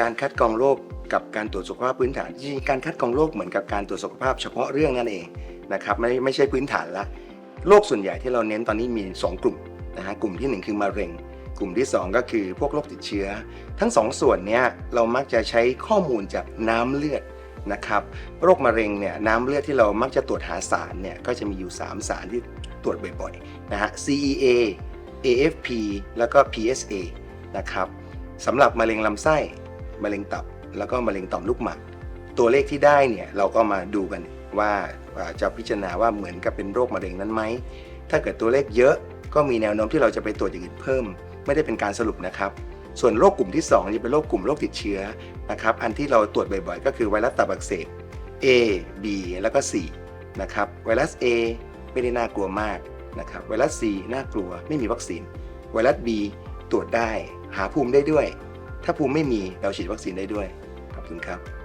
การคัดกรองโรคกับการตรวจสุขภาพพื้นฐานจริงๆการคัดกรองโรคเหมือนกับการตรวจสุขภาพเฉพาะเรื่องนั่นเองนะครับไม่ไม่ใช่พื้นฐานละโรคส่วนใหญ่ที่เราเน้นตอนนี้มี 2 กลุ่มนะฮะกลุ่มทีหนึ่1 คือมะเร็ง กลุ่มที่ 2 ก็คือพวกโรคติดเชื้อ ทั้งสองส่วนเนี้ยเรามักจะใช้ข้อมูลจากน้ำเลือดนะครับโรคมะเร็งเนี่ยน้ำเลือดที่เรามักจะตรวจหาสารเนี่ยก็จะมีอยู่ 3 สารที่ตรวจบ่อยๆนะฮะ CEA AFP แล้วก็ PSA นะครับสำหรับมะเร็งลำไส้ มะเร็งตับ แล้วก็มะเร็งต่อมลูกหมากตัวเลขที่ได้เนี่ยเราก็มาดูกันว่าจะพิจารณาว่าเหมือนกับเป็นโรคมะเร็งนั้นไหม ถ้าเกิดตัวเลขเยอะก็มีแนวโน้มที่เราจะไปตรวจอย่างอื่นเพิ่ม ไม่ได้เป็นการสรุปนะครับ ส่วนโรคกลุ่มที่2จะเป็นโรคกลุ่มโรคติดเชื้อนะครับอันที่เราตรวจบ่อยๆ ก็คือไวรัสตับอักเสบ A B แล้วก็ C นะครับไวรัส A ไม่ได้น่ากลัวมากนะครับไวรัส C น่ากลัวไม่มีวัคซีนไวรัส B ตรวจได้หาภูมิได้ด้วย ถ้าภูมิไม่มีเราฉีดวัคซีนได้ด้วย ขอบคุณครับ